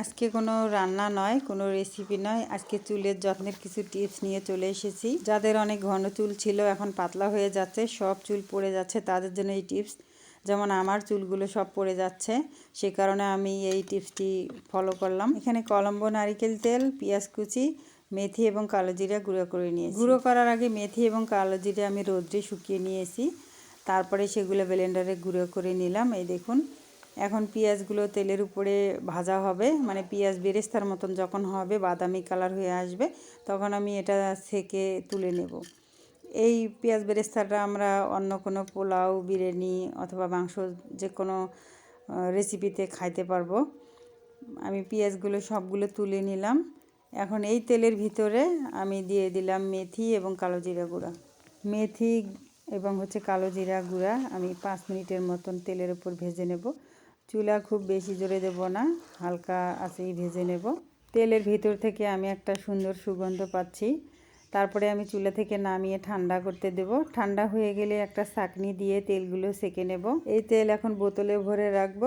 আজকে কোনো রান্না নয়, কোনো রেসিপি নয়। আজকে চুলের যত্নের কিছু টিপস নিয়ে চলে এসেছি। যাদের অনেক ঘন চুল ছিল, এখন পাতলা হয়ে যাচ্ছে, সব চুল পড়ে যাচ্ছে, তাদের জন্য এই টিপস যেমন আমার চুলগুলো সব পড়ে যাচ্ছে, সে কারণে আমি এই টিপসটি ফলো করলাম। এখানে কলম্বো, নারিকেল তেল, পেঁয়াজ কুচি, মেথি এবং কালো জিরা গুঁড়ো করে নিয়েছি। গুঁড়ো করার আগে মেথি এবং কালো জিরা আমি রোদ্রে শুকিয়ে নিয়েছি। তারপরে সেগুলো ব্লেন্ডারে গুঁড়ো করে নিলাম। এই দেখুন এখন পেঁয়াজগুলো তেলের উপরে ভাজা হবে মানে পেঁয়াজ বেরেস্তার মতন যখন হবে, বাদামি কালার হয়ে আসবে, তখন আমি এটা সেকে তুলে নেব। এই পেঁয়াজ বেরেস্তাটা আমরা অন্য কোনো পোলাও, বিরিয়ানি অথবা মাংস যে কোনো রেসিপিতে খাইতে পারব। আমি পেঁয়াজগুলো সবগুলো তুলে নিলাম। এখন এই তেলের ভিতরে আমি দিয়ে দিলাম মেথি এবং কালো জিরা গুঁড়া। মেথি এবং হচ্ছে কালো জিরা গুঁড়া আমি পাঁচ মিনিটের মতন তেলের উপর ভেজে নেব। চুলা খুব বেশি জোরে দেব না, হালকা আছেই ভেজে নেব। তেলের ভিতর থেকে আমি একটা সুন্দর সুগন্ধ পাচ্ছি। তারপরে আমি চুলা থেকে নামিয়ে ঠান্ডা করতে দেব। ঠান্ডা হয়ে গেলে একটা ছাকনি দিয়ে তেলগুলো সেকে নেব। এই তেল এখন বোতলে ভরে রাখব।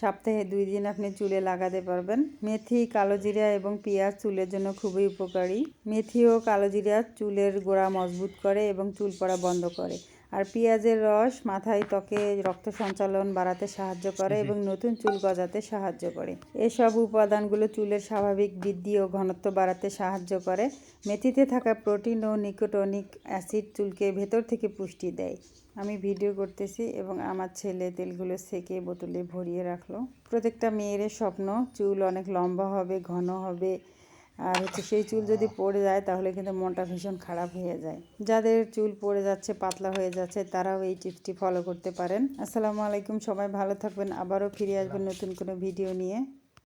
সপ্তাহে দুই দিন আপনি চুলে লাগাতে পারবেন। মেথি, কালো জিরা এবং পেঁয়াজ চুলের জন্য খুবই উপকারী। মেথি ও কালো জিরা চুলের গোড়া মজবুত করে এবং চুল পড়া বন্ধ করে। আর পেঁয়াজের রস মাথায় ত্বকে রক্ত সঞ্চালন বাড়াতে সাহায্য করে এবং নতুন চুল গজাতে সাহায্য করে। এসব উপাদানগুলো চুলের স্বাভাবিক বৃদ্ধি ও ঘনত্ব বাড়াতে সাহায্য করে। মেথিতে থাকা প্রোটিন ও নিকোটনিক অ্যাসিড চুলকে ভেতর থেকে পুষ্টি দেয়। আমি ভিডিও করতেছি এবং আমার ছেলে তেলগুলো সেকে বোতলে ভরিয়ে রাখল। প্রত্যেকটা মেয়ের স্বপ্ন চুল অনেক লম্বা হবে ঘন হবে আর হচ্ছে সেই চুল যদি পড়ে যায়, তাহলে কিন্তু মনটা ভীষণ খারাপ হয়ে যায়। যাদের চুল পড়ে যাচ্ছে, পাতলা হয়ে যাচ্ছে, তারাও এই টিপসটি ফলো করতে পারেন। আসসালামু আলাইকুম, সবাই ভালো থাকবেন। আবারও ফিরে আসবেন নতুন কোনো ভিডিও নিয়ে।